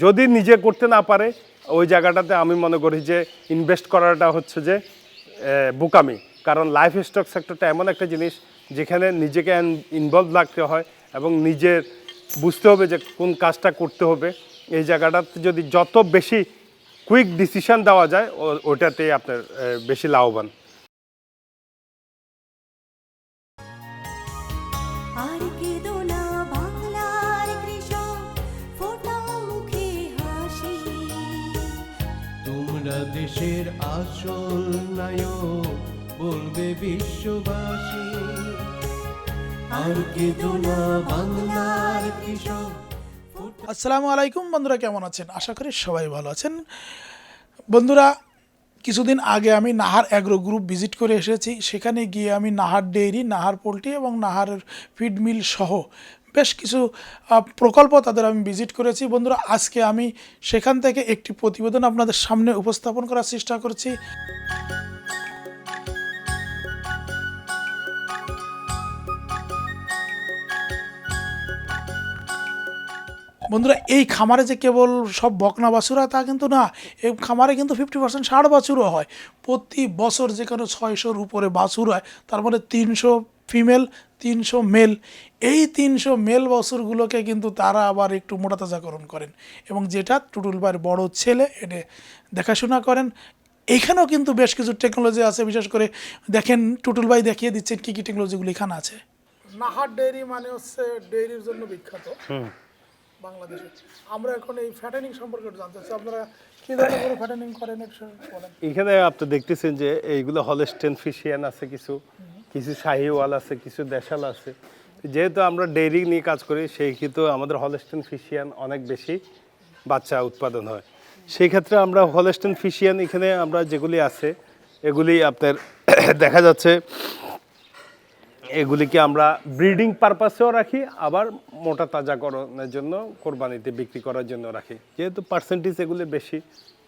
যদি নিজে করতে না পারে, ওই জায়গাটাতে আমি মনে করি যে ইনভেস্ট করাটা হচ্ছে যে বোকামি। কারণ লাইফ স্টক সেক্টরটা এমন একটা জিনিস যেখানে নিজেকে ইনভলভ রাখতে হয় এবং নিজের বুঝতে হবে যে কোন কাজটা করতে হবে। এই জায়গাটাতে যদি যত বেশি কুইক ডিসিশন দেওয়া যায় ওটাতেই আপনার বেশি লাভবান। আসল নায়ক বলবে বিশ্ববাসী। আর কেঁদো না বাংলার কৃষক। আসসালামু আলাইকুম, বন্ধুরা কেমন আছেন? আশা করি সবাই ভালো আছেন। বন্ধুরা, কিছুদিন আগে আমি নাহার অ্যাগ্রো গ্রুপ ভিজিট করে এসেছি। সেখানে গিয়ে আমি নাহার ডেইরি, নাহার পোলট্রি এবং নাহার ফিড মিল সহ বেশ কিছু প্রকল্প তাদের আমি ভিজিট করেছি। বন্ধুরা, আজকে আমি সেখান থেকে একটি প্রতিবেদন আপনাদের সামনে উপস্থাপন করার চেষ্টা করছি। বন্ধুরা, এই খামারে যে কেবল সব বকনা বাছুরা তা কিন্তু না, এই খামারে কিন্তু ফিফটি পার্সেন্ট ষাট বাছুরও হয়। প্রতি বছর যেখানে ছয়শোর উপরে বাছুর হয়, তার মধ্যে তিনশো ফিমেল তিনশো মেল এই তিনশো মেল বছরগুলোকে কিন্তু তারা আবার একটু মোটা তাজাকরণ করেন এবং যেটা টুটুল ভাইয়ের বড় ছেলে এটা দেখাশোনা করেন। এখানেও কিন্তু বেশ কিছু টেকনোলজি আছে বিশেষ করে দেখেন টুটুল ভাই দেখিয়ে দিচ্ছেন কী কী টেকনোলজিগুলো এখানে আছে। নাহার ডেয়ারি মানে হচ্ছে ডেয়ারির জন্য বিখ্যাত। বাংলাদেশে। আমরা এখন এই ফ্যাটেনিং সম্পর্কে একটু জানতে চাচ্ছি আপনারা কি ধরনের ফ্যাটেনিং করেন একটু বলেন। এখানে আপনি দেখতেছেন যে এইগুলো হলস্টেন ফিশিয়ান আছে কিছু। কিছু শাহিওয়াল আছে, কিছু দেশাল আছে। যেহেতু আমরা ডেইরি নিয়ে কাজ করি সেই ক্ষেত্রে আমাদের হলস্টেন ফিশিয়ান অনেক বেশি বাচ্চা উৎপাদন হয়। সেই ক্ষেত্রে আমরা হলস্টেন ফিশিয়ান এখানে আমরা যেগুলি আছে, এগুলি আপনার দেখা যাচ্ছে, এগুলিকে আমরা ব্রিডিং পারপাসেও রাখি, আবার মোটা তাজাকরণের জন্য, কোরবানিতে বিক্রি করার জন্য রাখি। যেহেতু পার্সেন্টেজ এগুলি বেশি,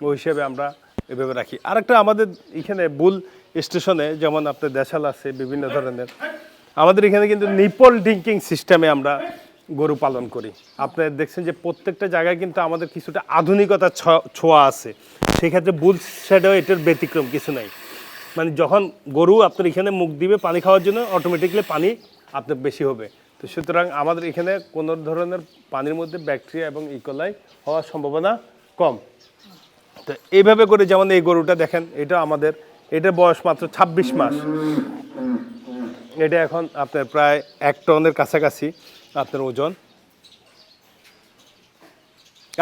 ওই হিসেবে আমরা এভাবে রাখি। আরেকটা আমাদের এখানে বুল স্টেশনে যেমন আপনার দেশাল আছে, বিভিন্ন ধরনের। আমাদের এখানে কিন্তু নিপল ড্রিঙ্কিং সিস্টেমে আমরা গরু পালন করি। আপনারা দেখছেন যে প্রত্যেকটা জায়গায় কিন্তু আমাদের কিছুটা আধুনিকতার ছ- ছোঁয়া আছে। সেক্ষেত্রে বুল শেডেও এটার ব্যতিক্রম কিছু নাই। মানে যখন গরু আপনার এখানে মুখ দিবে পানি খাওয়ার জন্য অটোমেটিকলি পানি আপনার বেশি হবে। তো সুতরাং আমাদের এখানে কোনো ধরনের পানির মধ্যে ব্যাকটেরিয়া এবং ইকোলাই হওয়ার সম্ভাবনা কম। তো এইভাবে করে যেমন এই গরুটা দেখেন এটা আমাদের এটা বয়স মাত্র ২৬ মাস। এটা এখন আপনার প্রায় এক টনের কাছাকাছি আপনার ওজন।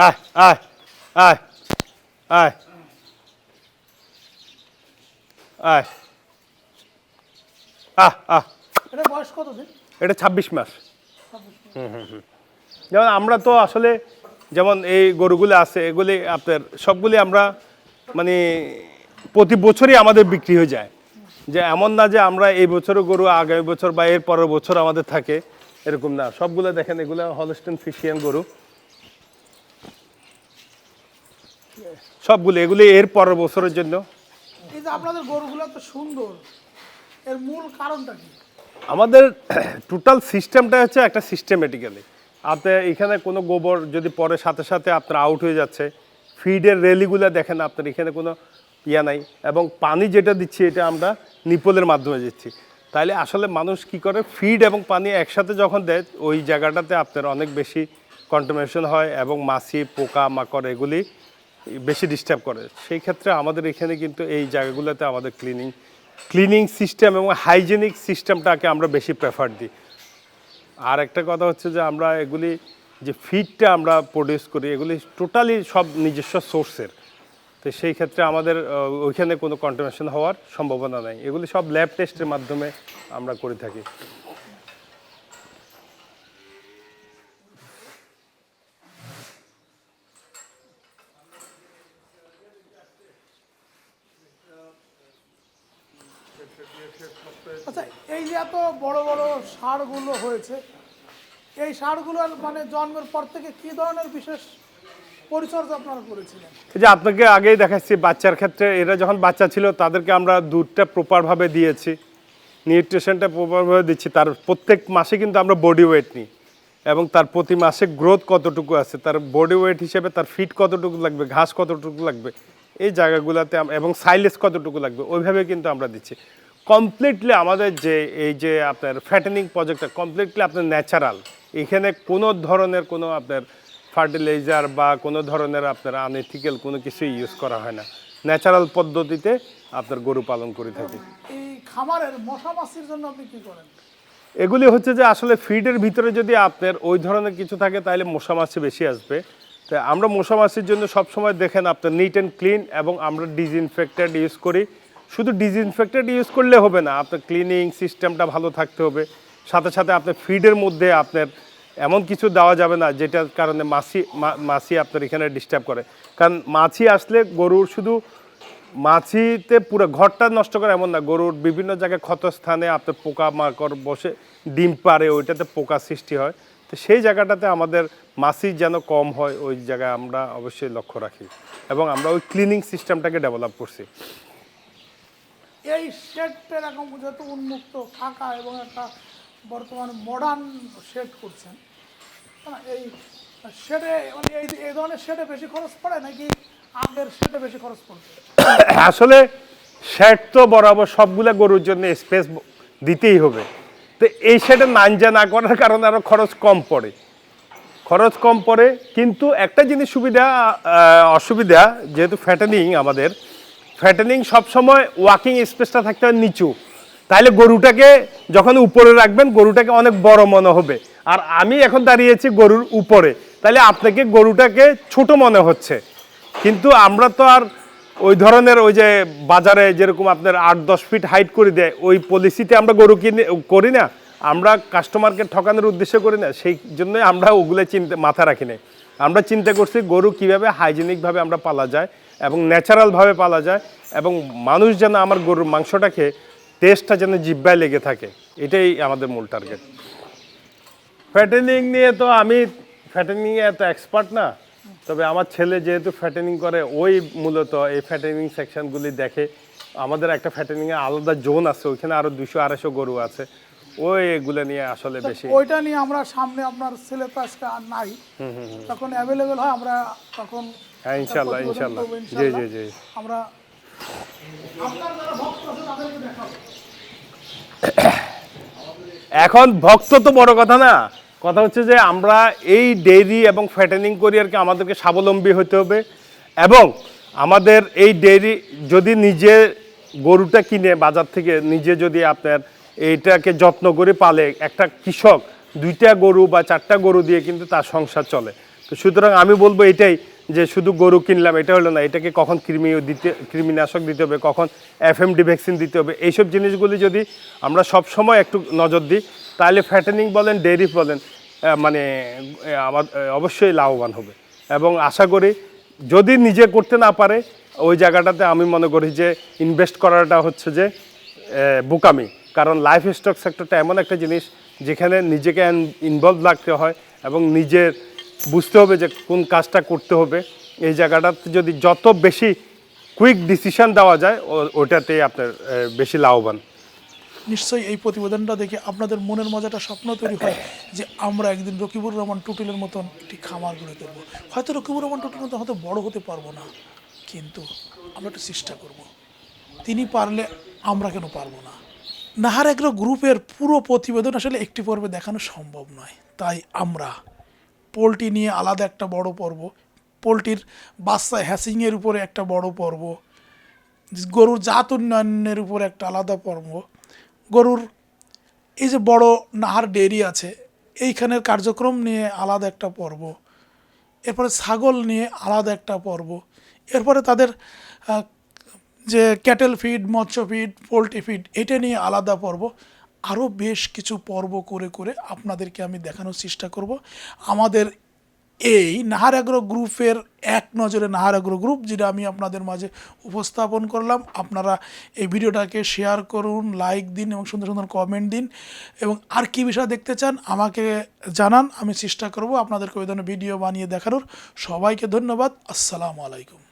আয় আয় আয় আয় আয়। আহ আহ। এটা বয়স কত এটা ছাব্বিশ মাস। হুম হুম হুম। যেমন আমরা তো আসলে যেমন এই গরুগুলো আছে এগুলি আপনার সবগুলি আমরা মানে প্রতি বছরই আমাদের বিক্রি হয়ে যায়। যে এমন না যে আমরা এই বছরও গরু আগামী বছর বা এর পরের বছর আমাদের থাকে এরকম না। সবগুলো দেখেন এগুলো হলস্টেন ফিশিয়ান গরু। সবগুলো এগুলি এর পরের বছরের জন্য। এই যে আপনাদের গরুগুলো এত সুন্দর এর মূল কারণটা কি? আমাদের টোটাল সিস্টেমটা হচ্ছে একটা সিস্টেমেটিক্যালি আপনি এখানে কোনো গোবর যদি পরে সাথে সাথে আপনার আউট হয়ে যাচ্ছে ফিডের রেলিগুলো দেখেন আপনার এখানে কোনো ইয়া নাই। এবং পানি যেটা দিচ্ছি, এটা আমরা নিপলের মাধ্যমে দিচ্ছি। তাইলে আসলে মানুষ কি করে? ফিড এবং পানি একসাথে যখন দেয়, ওই জায়গাটাতে আপনার অনেক বেশি কন্টামিনেশন হয় এবং মাছি, পোকা, মাকড় এগুলি বেশি ডিস্টার্ব করে। সেই ক্ষেত্রে আমাদের এখানে কিন্তু এই জায়গাগুলোতে আমাদের ক্লিনিং ক্লিনিং সিস্টেম এবং হাইজেনিক সিস্টেমটাকে আমরা বেশি প্রেফার দিই। আর একটা কথা হচ্ছে যে আমরা এগুলি যে ফিডটা আমরা প্রডিউস করি, এগুলি টোটালি সব নিজস্ব সোর্সের তো সেই ক্ষেত্রে আমাদের ওইখানে কোনো কন্টামিনেশন হওয়ার সম্ভাবনা নাই। এগুলি সব ল্যাব টেস্টের মাধ্যমে আমরা করে থাকি আচ্ছা এই যে এত বড় সারগুলো হয়েছে। এই সারগুলোর মানে জন্মের পর থেকে কি ধরনের বিশেষ যে আপনাকে আগেই দেখাচ্ছি, বাচ্চার ক্ষেত্রে এরা যখন বাচ্চা ছিল তাদেরকে আমরা দুধটা প্রপারভাবে দিয়েছি নিউট্রিশনটা প্রপারভাবে দিচ্ছি। তার প্রত্যেক মাসে কিন্তু আমরা বডি ওয়েট নিই এবং তার প্রতি মাসে গ্রোথ কতটুকু আছে, তার বডি ওয়েট হিসেবে তার ফিট কতটুকু লাগবে, ঘাস কতটুকু লাগবে, এই জায়গাগুলোতে এবং সাইলেজ কতটুকু লাগবে, ওইভাবে কিন্তু আমরা দিচ্ছি। কমপ্লিটলি আমাদের যে এই যে আপনার ফ্যাটেনিং প্রজেক্টটা কমপ্লিটলি আপনার ন্যাচারাল এখানে কোনো ধরনের কোনো আপনার ফার্টিলাইজার বা কোনো ধরনের আপনার আনএথিক্যাল কোনো কিছু ইউজ করা হয় না। ন্যাচারাল পদ্ধতিতে আপনার গরু পালন করে থাকি। এই খামারের মশা মাছির জন্য আপনি কি করেন? এগুলি হচ্ছে যে আসলে ফিডের ভিতরে যদি আপনার ওই ধরনের কিছু থাকে তাহলে মশা মাছি বেশি আসবে। তো আমরা মশা মাছির জন্য সবসময় দেখেন আপনার নিট অ্যান্ড ক্লিন এবং আমরা ডিসইনফেক্টেড ইউজ করি। শুধু ডিসইনফেক্টেড ইউজ করলে হবে না, আপনার ক্লিনিং সিস্টেমটা ভালো থাকতে হবে। সাথে সাথে আপনার ফিডের মধ্যে আপনার এমন কিছু দেওয়া যাবে না, যেটার কারণে মাছি মাছি আপনার এখানে ডিস্টার্ব করে। কারণ মাছি আসলে গরুর শুধু মাছিতে পুরো ঘরটা নষ্ট করে এমন না, গরুর বিভিন্ন জায়গায় ক্ষতস্থানে আপনার পোকা মাকড় বসে, ডিম পারে ওইটাতে পোকা সৃষ্টি হয়। তো সেই জায়গাটাতে আমাদের মাছি যেন কম হয়, ওই জায়গায় আমরা অবশ্যই লক্ষ্য রাখি। এবং আমরা ওই ক্লিনিং সিস্টেমটাকে ডেভেলপ করছি। এই শেডটা এরকম যত উন্মুক্ত ফাঁকা এবং একটা বর্তমানে মডার্ন শেড করছেন হ্যাঁ, এই শেডে মানে এই এই ধরনের শেডে বেশি খরচ পড়ে নাকি আগের সেটে বেশি খরচ পড়বে? আসলে শ্যাট তো বরাবর সবগুলা গরুর জন্য স্পেস দিতেই হবে। তো এই শেডে নাঞ্জা না করার কারণে আরও খরচ কম পড়ে। খরচ কম পড়ে কিন্তু একটা জিনিস সুবিধা অসুবিধা যেহেতু ফ্যাটেনিং আমাদের ফ্যাটেনিং সবসময় ওয়াকিং স্পেসটা থাকতে হয় নিচু। তাহলে গরুটাকে যখন উপরে রাখবেন, গরুটাকে অনেক বড় মনে হবে। আর আমি এখন দাঁড়িয়েছি গরুর উপরে। তাহলে আপনাকে গরুটাকে ছোট মনে হচ্ছে। কিন্তু আমরা তো আর ওই ধরনের ওই যে বাজারে যেরকম আপনার আট, দশ ফিট হাইট করে দেয়, ওই পলিসিতে আমরা গরু কিনে, করি না। আমরা কাস্টমারকে ঠকানোর উদ্দেশ্য করি না। সেই জন্যই আমরা ওগুলো চিন্তা মাথা রাখি না আমরা চিন্তা করছি গরু কীভাবে হাইজেনিকভাবে আমরা পালা যায়। ন্যাচারালভাবে পালা যায় এবং মানুষ যেন আমার গরুর মাংসটা খেয়ে টেস্টটা যেন জিব্বায় লেগে থাকে, এটাই আমাদের মূল টার্গেট ফ্যাটেনিং নিয়ে তো আমি ফ্যাটেনিংয়ে এত এক্সপার্ট না, তবে আমার ছেলে যেহেতু ফ্যাটেনিং করে, ওই মূলত এই ফ্যাটেনিং সেকশনগুলি দেখে, আমাদের একটা ফ্যাটেনিংয়ে আলাদা জোন আছে, ওইখানে আরও দুশো আড়াইশো গরু আছে। ওই এগুলো নিয়ে আসলে বেশি ওইটা নিয়ে আমরা সামনে আপনার আজকে আর নাই। তখন অ্যাভেলেবেল হয় আমরা তখন হ্যাঁ ইনশাল্লাহ ইনশাল্লাহ জি জি জি। আমরা এখন ভক্ত তো বড় কথা না। কথা হচ্ছে যে আমরা এই ডেইরি এবং ফ্যাটেনিং করি আর কি আমাদেরকে স্বাবলম্বী হতে হবে এবং আমাদের এই ডেইরি যদি নিজে গরুটা কিনে বাজার থেকে নিজে যদি আপনার এইটাকে যত্ন করে পালে একটা কৃষক দুইটা গরু বা চারটা গরু দিয়ে কিন্তু তার সংসার চলে। তো সুতরাং আমি বলব এটাই যে শুধু গরু কিনলাম, এটা হলো না, এটাকে কখন কৃমি দিতে, কৃমিনাশক দিতে হবে, কখন এফএমডি ভ্যাকসিন দিতে হবে, এইসব জিনিসগুলি যদি আমরা সব সময় একটু নজর দিই, তাহলে ফ্যাটেনিং বলেন, ডেয়ারি বলেন মানে আমার অবশ্যই লাভবান হবে। এবং আশা করি যদি নিজে করতে না পারে, ওই জায়গাটাতে আমি মনে করি যে ইনভেস্ট করাটা হচ্ছে যে বোকামি। কারণ লাইফ স্টক সেক্টরটা এমন একটা জিনিস যেখানে নিজেকে ইনভলভ রাখতে হয় এবং নিজের বুঝতে হবে যে কোন কাজটা করতে হবে। এই জায়গাটাতে যদি যত বেশি কুইক ডিসিশন দেওয়া যায় ওটাতেই আপনার বেশি লাভবান। নিশ্চয়ই এই প্রতিবেদনটা দেখে আপনাদের মনের একটা স্বপ্ন তৈরি হয় যে আমরা একদিন রকিবুর রহমান টুটুলের মতন একটি খামার গড়ে তুলব। হয়তো রকিবুর রহমান টুটুলের মতন হয়তো বড় হতে পারব না, কিন্তু আমরা একটু চেষ্টা করব। তিনি পারলে আমরা কেন পারব না? নাহার এগ্রো গ্রুপের পুরো প্রতিবেদন আসলে একটি পর্বে দেখানো সম্ভব নয়। তাই আমরা পোলট্রি নিয়ে আলাদা একটা বড় পর্ব পোলট্রির বাচ্চা হ্যাসিংয়ের উপরে একটা বড় পর্ব, গরুর জাত উন্নয়নের উপরে একটা আলাদা পর্ব, গরুর এই যে বড় নাহার ডেরি আছে, এইখানের কার্যক্রম নিয়ে আলাদা একটা পর্ব, এরপরে ছাগল নিয়ে আলাদা একটা পর্ব, এরপরে তাদের যে ক্যাটেল ফিড, মৎস্য ফিড, পোলট্রি ফিড, এটা নিয়ে আলাদা পর্ব। আরও বেশ কিছু পর্ব করে করে আপনাদেরকে আমি দেখানোর চেষ্টা করব। আমাদের এই নাহার আগ্রো গ্রুপের এক নজরে নাহার আগ্রো গ্রুপ, যেটা আমি আপনাদের মাঝে উপস্থাপন করলাম। আপনারা এই ভিডিওটাকে শেয়ার করুন, লাইক দিন এবং সুন্দর সুন্দর কমেন্ট দিন। এবং আর কি বিষয় দেখতে চান আমাকে জানান, আমি চেষ্টা করব আপনাদেরকে ওই ধরনের ভিডিও বানিয়ে দেখানোর। সবাইকে ধন্যবাদ। আসসালামু আলাইকুম।